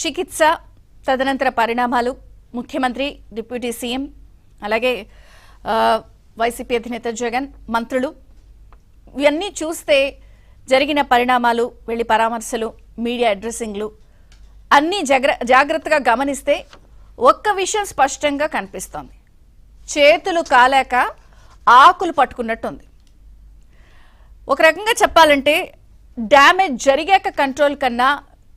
చికిత్స తదనంతర పరిణామాలు ముఖ్యమంత్రి డిప్యూటీ సీఎం అలాగే వైసీపీ అధినేత జగన్ మంత్రులు ఇవన్నీ చూస్తే జరిగిన పరిణామాలు వెళ్ళి పరామర్శలు మీడియా అడ్రస్సింగ్లు అన్నీ జగ్ర జాగ్రత్తగా గమనిస్తే ఒక్క విషయం స్పష్టంగా కనిపిస్తోంది. చేతులు కాలేక ఆకులు పట్టుకున్నట్టుంది. ఒక రకంగా చెప్పాలంటే డ్యామేజ్ జరిగాక కంట్రోల్ కన్నా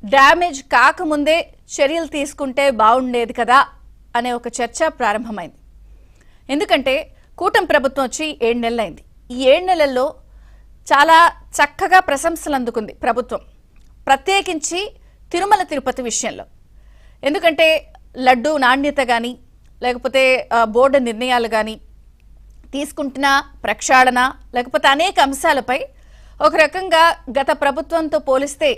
డ్యామేజ్ కాకముందే చర్యలు తీసుకుంటే బాగుండేది కదా అనే ఒక చర్చ ప్రారంభమైంది. ఎందుకంటే కూటమి ప్రభుత్వం వచ్చి ఏడు నెలలైంది. ఈ ఏడు నెలల్లో చాలా చక్కగా ప్రశంసలు అందుకుంది ప్రభుత్వం. ప్రత్యేకించి తిరుమల తిరుపతి విషయంలో. ఎందుకంటే లడ్డు నాణ్యత కానీ లేకపోతే బోర్డు నిర్ణయాలు కానీ తీసుకుంటున్న ప్రక్షాళన లేకపోతే అనేక అంశాలపై ఒక రకంగా గత ప్రభుత్వంతో పోలిస్తే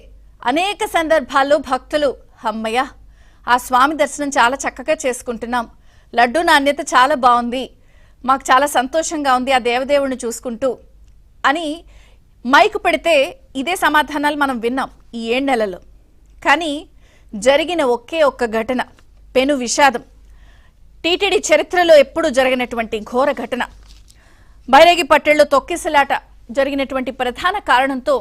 అనేక సందర్భాల్లో భక్తులు అమ్మయ్య ఆ స్వామి దర్శనం చాలా చక్కగా చేసుకుంటున్నాం. లడ్డు నాణ్యత చాలా బాగుంది మాకు చాలా సంతోషంగా ఉంది ఆ దేవదేవుడిని చూసుకుంటూ అని మైకు పెడితే ఇదే సమాధానాలు మనం విన్నాం ఈ ఏడు నెలలో కానీ జరిగిన ఒకే ఒక్క ఘటన పెను విషాదం టీటీడీ చరిత్రలో ఎప్పుడూ జరిగినటువంటి ఘోర ఘటన. బైరాగి పట్టెల్లో తొక్కిసలాట జరిగినటువంటి ప్రధాన కారణంతో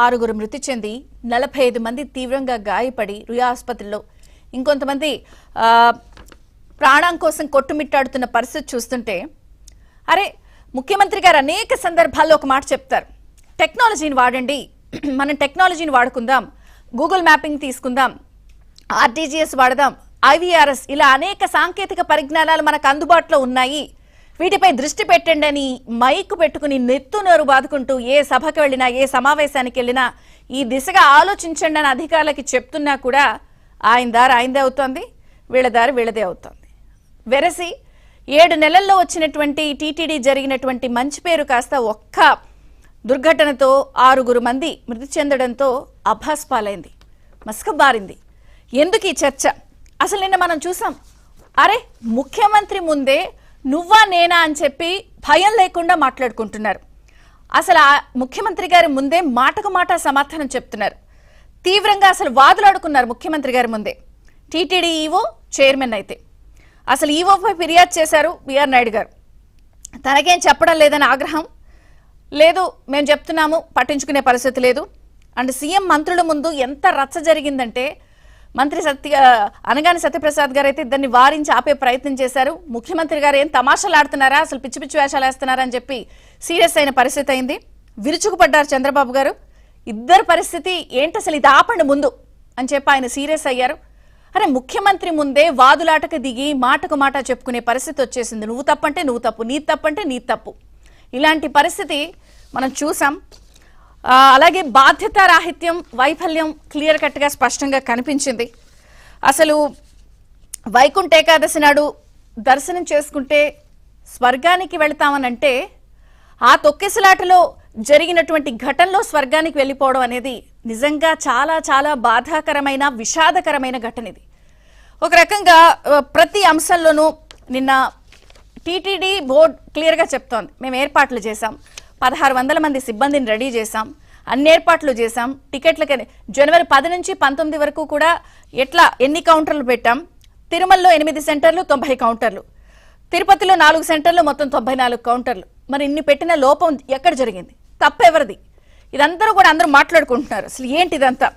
ఆరుగురు మృతి చెంది నలభై ఐదు మంది తీవ్రంగా గాయపడి రుయా ఆసుపత్రిలో ఇంకొంతమంది ప్రాణం కోసం కొట్టుమిట్టాడుతున్న పరిస్థితి చూస్తుంటే అరే ముఖ్యమంత్రి గారు అనేక సందర్భాల్లో ఒక మాట చెప్తారు. టెక్నాలజీని వాడండి మనం టెక్నాలజీని వాడుకుందాం గూగుల్ మ్యాపింగ్ తీసుకుందాం ఆర్టీజీఎస్ వాడదాం ఐవీఆర్ఎస్ ఇలా అనేక సాంకేతిక పరిజ్ఞానాలు మనకు అందుబాటులో ఉన్నాయి. వీటిపై దృష్టి పెట్టండి అని పెట్టుకుని నెత్తు నోరు బాదుకుంటూ ఏ సభకు వెళ్ళినా ఏ సమావేశానికి వెళ్ళినా ఈ దిశగా ఆలోచించండి అని అధికారులకి చెప్తున్నా కూడా ఆయన దారి ఆయనదే అవుతోంది వీళ్ళ దారి వీళ్ళదే అవుతోంది. వెరసి ఏడు నెలల్లో వచ్చినటువంటి టీటీడీ జరిగినటువంటి మంచి పేరు కాస్త ఒక్క దుర్ఘటనతో ఆరుగురు మంది మృతి చెందడంతో అభాస్పాలైంది మసకబారింది ఎందుకు ఈ చర్చ? అసలు నిన్న మనం చూసాం అరే ముఖ్యమంత్రి ముందే నువ్వా నేనా అని చెప్పి భయం లేకుండా మాట్లాడుకుంటున్నారు. అసలు ఆ ముఖ్యమంత్రి గారి ముందే మాటకు మాట సమాధానం చెప్తున్నారు. తీవ్రంగా అసలు వాదులాడుకున్నారు ముఖ్యమంత్రి గారి ముందే. టీటీడీ ఈవో చైర్మన్ అయితే. అసలు ఈవోపై ఫిర్యాదు చేశారు బిఆర్ నాయుడు గారు. తనకేం చెప్పడం లేదని ఆగ్రహం. లేదు మేము చెప్తున్నాము పట్టించుకునే పరిస్థితి లేదు. అండ్ సీఎం మంత్రుల ముందు ఎంత రచ్చ జరిగిందంటే మంత్రి సత్య అనగాని సత్యప్రసాద్ గారు అయితే దాన్ని వారించి ఆపే ప్రయత్నం చేశారు. ముఖ్యమంత్రి గారు ఏం తమాషాలు ఆడుతున్నారా? అసలు పిచ్చి పిచ్చి వేషాలు వేస్తున్నారా అని చెప్పి సీరియస్ అయిన పరిస్థితి అయింది. విరుచుకుపడ్డారు చంద్రబాబు గారు. ఇద్దరు పరిస్థితి ఏంటి అసలు? ఇది ఆపండి ముందు అని చెప్పి ఆయన సీరియస్ అయ్యారు. అరే ముఖ్యమంత్రి ముందే వాదులాటకు దిగి మాటకు మాట చెప్పుకునే పరిస్థితి వచ్చేసింది. నువ్వు తప్పంటే నువ్వు తప్పు నీ తప్పంటే నీ తప్పు. ఇలాంటి పరిస్థితి మనం చూసాం. అలాగే బాధ్యత రాహిత్యం వైఫల్యం క్లియర్ కట్గా స్పష్టంగా కనిపించింది. అసలు వైకుంఠ ఏకాదశి నాడు దర్శనం చేసుకుంటే స్వర్గానికి వెళతామనంటే ఆ తొక్కిసలాటలో జరిగినటువంటి ఘటనలో స్వర్గానికి వెళ్ళిపోవడం అనేది నిజంగా చాలా చాలా బాధాకరమైన విషాదకరమైన ఘటన ఇది. ఒక రకంగా ప్రతి అంశంలోనూ నిన్న టీటీడీ బోర్డ్ క్లియర్గా చెప్తోంది. మేము ఏర్పాట్లు చేశాం. పదహారు వందల మంది సిబ్బందిని రెడీ చేశాం. అన్ని ఏర్పాట్లు చేశాం. టికెట్లకి జనవరి పది నుంచి పంతొమ్మిది వరకు కూడా ఎట్లా ఎన్ని కౌంటర్లు పెట్టాం? తిరుమలలో ఎనిమిది సెంటర్లు తొంభై కౌంటర్లు. తిరుపతిలో నాలుగు సెంటర్లు మొత్తం తొంభై నాలుగు కౌంటర్లు. మరి ఇన్ని పెట్టిన లోపం ఎక్కడ జరిగింది? తప్పెవరిది? ఇదందరూ కూడా అందరూ మాట్లాడుకుంటున్నారు. అసలు ఏంటి ఇదంతా?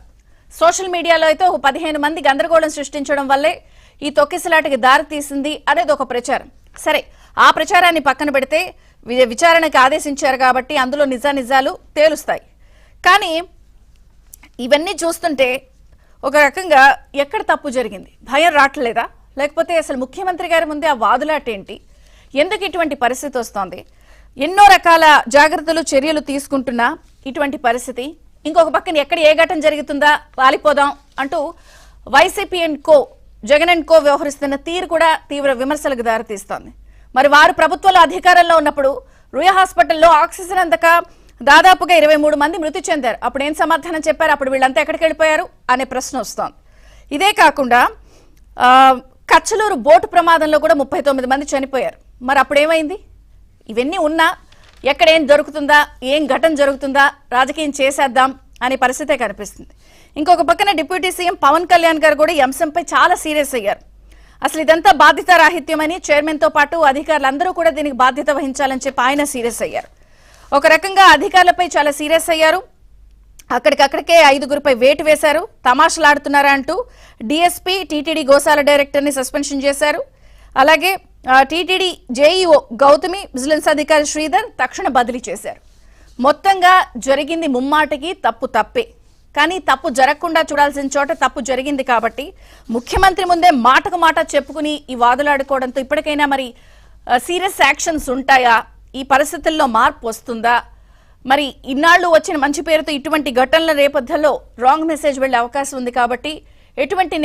సోషల్ మీడియాలో అయితే ఒక పదిహేను మంది గందరగోళం సృష్టించడం వల్లే ఈ తొక్కిసలాటకి దారి తీసింది అనేది ఒక ప్రచారం. సరే ఆ ప్రచారాన్ని పక్కన పెడితే వి- విచారణకి ఆదేశించారు కాబట్టి అందులో నిజానిజాలు తేలుస్తాయి. కానీ ఇవన్నీ చూస్తుంటే ఒక రకంగా ఎక్కడ తప్పు జరిగింది? భయం రావట్లేదా? లేకపోతే అసలు ముఖ్యమంత్రి గారి ముందే ఆ వాదులాటేంటి ఎందుకు ఇటువంటి పరిస్థితి వస్తోంది? ఎన్నో రకాల జాగ్రత్తలు చర్యలు తీసుకుంటున్నా ఇటువంటి పరిస్థితి. ఇంకొక పక్కన ఎక్కడ ఏ ఘటన జరుగుతుందా? వాలిపోదాం అంటూ YCP and co Jagan and co వ్యవహరిస్తున్న తీరు కూడా తీవ్ర విమర్శలకు దారితీస్తోంది. మరి వారు ప్రభుత్వంలో అధికారంలో ఉన్నప్పుడు రుయ హాస్పిటల్లో ఆక్సిజన్ అందక దాదాపుగా ఇరవై మూడు మంది మృతి చెందారు. అప్పుడు ఏం సమాధానం చెప్పారు? అప్పుడు వీళ్ళంతా ఎక్కడికి వెళ్ళిపోయారు? అనే ప్రశ్న వస్తోంది. ఇదే కాకుండా కచ్చలూరు బోటు ప్రమాదంలో కూడా ముప్పై తొమ్మిది మంది చనిపోయారు. మరి అప్పుడు ఏమైంది ఇవన్నీ ఉన్నా ఎక్కడ ఏం దొరుకుతుందా ఏం ఘటన జరుగుతుందా రాజకీయం చేసేద్దాం అనే పరిస్థితే కనిపిస్తుంది. ఇంకొక పక్కన డిప్యూటీ సీఎం పవన్ కళ్యాణ్ గారు కూడా ఈ అంశంపై చాలా సీరియస్ అయ్యారు. అసలు ఇదంతా బాధ్యత రాహిత్యమని చైర్మన్తో పాటు అధికారులందరూ కూడా దీనికి బాధ్యత వహించాలని చెప్పి ఆయన సీరియస్ అయ్యారు. ఒక రకంగా అధికారులపై చాలా సీరియస్ అయ్యారు. అక్కడికక్కడికే ఐదుగురిపై వేటు వేశారు. తమాషలాడుతున్నారా అంటూ డీఎస్పీ టీటీడీ గోశాల డైరెక్టర్ని సస్పెన్షన్ చేశారు. అలాగే టీటీడీ జేఈఓ గౌతమి విజిలెన్స్ అధికారి శ్రీధర్ తక్షణ బదిలీ చేశారు. మొత్తంగా జరిగింది ముమ్మాటికి తప్పు తప్పే. కానీ తప్పు జరగకుండా చూడాల్సిన చోట తప్పు జరిగింది కాబట్టి ముఖ్యమంత్రి ముందే మాటకు మాట చెప్పుకుని ఈ వాదులాడుకోవడంతో ఇప్పటికైనా మరి సీరియస్ యాక్షన్స్ ఉంటాయా? ఈ పరిస్థితుల్లో మార్పు వస్తుందా? మరి ఇన్నాళ్ళు వచ్చిన మంచి పేరుతో ఇటువంటి ఘటనల నేపథ్యంలో రాంగ్ మెసేజ్ వెళ్ళే అవకాశం ఉంది కాబట్టి ఎటువంటి